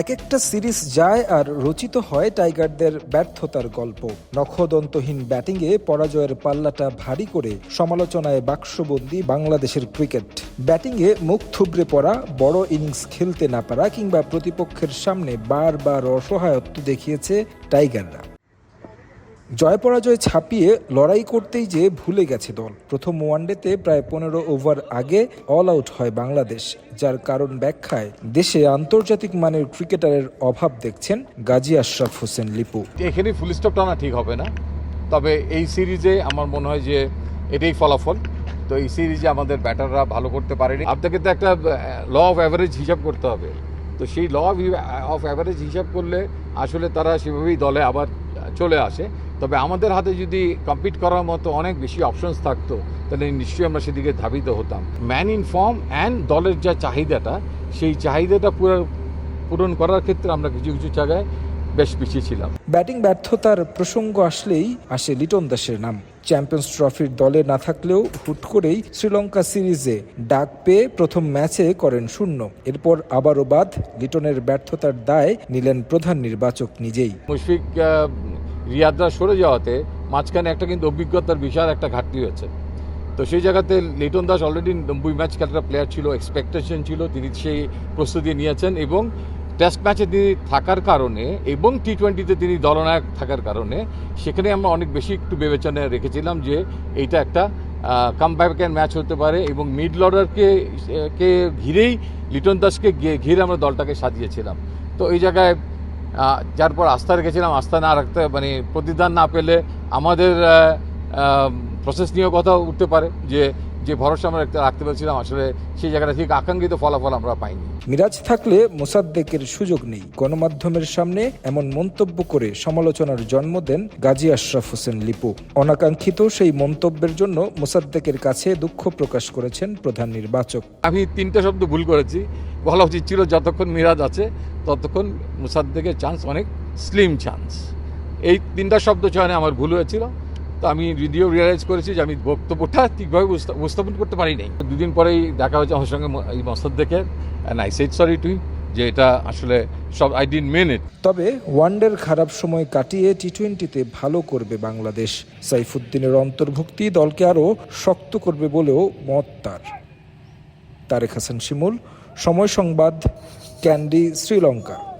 এক একটা সিরিজ যায় আর রচিত হয় টাইগারদের ব্যর্থতার গল্প। নখদন্তহীন ব্যাটিংয়ে পরাজয়ের পাল্লাটা ভারী করে সমালোচনায় বাক্সবন্দি বাংলাদেশের ক্রিকেট। ব্যাটিংয়ে মুখ থুবড়ে পড়া, বড় ইনিংস খেলতে না পারা কিংবা প্রতিপক্ষের সামনে বারবার অসহায়ত্ব দেখিয়েছে টাইগাররা। জয় পরাজয় ছাপিয়ে লড়াই করতেই যে ভুলে গেছে দল। প্রথম ওয়ানডেতে প্রায় পনেরো ওভার আগে অল আউট হয় বাংলাদেশ, যার কারণ ব্যাখ্যায় দেশে আন্তর্জাতিক মানের ক্রিকেটারের অভাব দেখছেন গাজী আশরাফ হোসেন, লিপু। এখানে ফুল স্টপ টানা ঠিক হবে না। তবে এই সিরিজে আমার মনে হয় যে এটাই ফলাফল। তো এই সিরিজে আমাদের ব্যাটাররা ভালো করতে পারেনি। আপনাকে তো একটা ল অফ অ্যাভারেজ হিসাব করতে হবে। তো সেই ল অফ অ্যাভারেজ হিসাব করলে আসলে তারা সেভাবেই দলে আবার চলে আসে। তবে আমাদের হাতে যদি কম্পিট করার মতো অনেক বেশি অপশনস থাকতো তাহলে নিশ্চয়ই আমরা সেদিকে ধাবিত হতাম। ম্যান ইন ফর্ম অ্যান্ড দলের যা চাহিদাটা সেই চাহিদাটা পুরো পূরণ করার ক্ষেত্রে আমরা কিছু কিছু জায়গায় বেশ পিছিয়ে ছিলাম। ব্যাটিং ব্যর্থতার প্রসঙ্গ আসলেই আসে লিটন দাসের নাম। চ্যাম্পিয়ন্স ট্রফির দলে না থাকলেও হুট করেই শ্রীলঙ্কা সিরিজে ডাক পেয়ে প্রথম ম্যাচে করেন শূন্য। এরপর আবারও বাদ লিটনের ব্যর্থতার দায় নিলেন প্রধান নির্বাচক নিজেই। মুশফিক রিয়াদরা সরে যাওয়াতে মাঝখানে একটা কিন্তু অভিজ্ঞতার বিশাল একটা ঘাটতি হয়েছে। তো সেই জায়গাতে লিটন দাস অলরেডি নব্বই ম্যাচ খেলাটা প্লেয়ার ছিল এক্সপেকটেশন ছিল, তিনি সেই প্রস্তুতি নিয়েছেন এবং টেস্ট ম্যাচে তিনি থাকার কারণে এবং টি টোয়েন্টিতে তিনি দলনায়ক থাকার কারণে সেখানে আমরা অনেক বেশি একটু বিবেচনায় রেখেছিলাম যে এইটা একটা কামব্যাকের ম্যাচ হতে পারে এবং মিড লর্ডারকে কে ঘিরেই লিটন দাসকে ঘিরে আমরা দলটাকে সাজিয়েছিলাম। তো এই জায়গায় যার পর আস্থা রেখেছিলাম, আস্থা না রাখতে মানে প্রতিদান না পেলে আমাদের প্রসেস নিয়েও কথা উঠতে পারে যে যে ভরসা আমরা রাখতে রাখতে পেরেছিলাম আসলে সেই জায়গাটা ঠিক আকাঙ্ক্ষিত ফলাফল আমরা পাইনি। মিরাজ থাকলে মোসাদ্দেকের সুযোগ নেই। গণমাধ্যমের সামনে এমন মন্তব্য করে সমালোচনার জন্ম দেন গাজী আশরাফ হোসেন লিপু। অনাকাঙ্ক্ষিত সেই মন্তব্যের জন্য মোসাদ্দেকের কাছে দুঃখ প্রকাশ করেছেন প্রধান নির্বাচক। আমি তিনটা শব্দ ভুল করেছি। বলা উচিত ছিল যতক্ষণ মিরাজ আছে ততক্ষণ মোসাদ্দেকের চান্স অনেক স্লিম চান্স এই তিনটা শব্দ চয়নে আমার ভুল হয়েছিল। তো আমি যদিও রিয়েলাইজ করেছি যে আমি বক্তব্যটা ঠিকভাবে উপস্থাপ- উপস্থাপন করতে পারি নাই। দুদিন পরেই দেখা হয়েছে আমার সঙ্গে এই মসাদ্দেকের and I said sorry to যে এটা আসলে সব আই ডিন মেন ইট তবে ওয়ানডের খারাপ সময় কাটিয়ে টি টোয়েন্টিতে ভালো করবে বাংলাদেশ। সাইফুদ্দিনের অন্তর্ভুক্তি দলকে আরও শক্ত করবে বলেও মত তার। তারেক হাসান শিমুল, সময় সংবাদ, ক্যান্ডি, শ্রীলঙ্কা।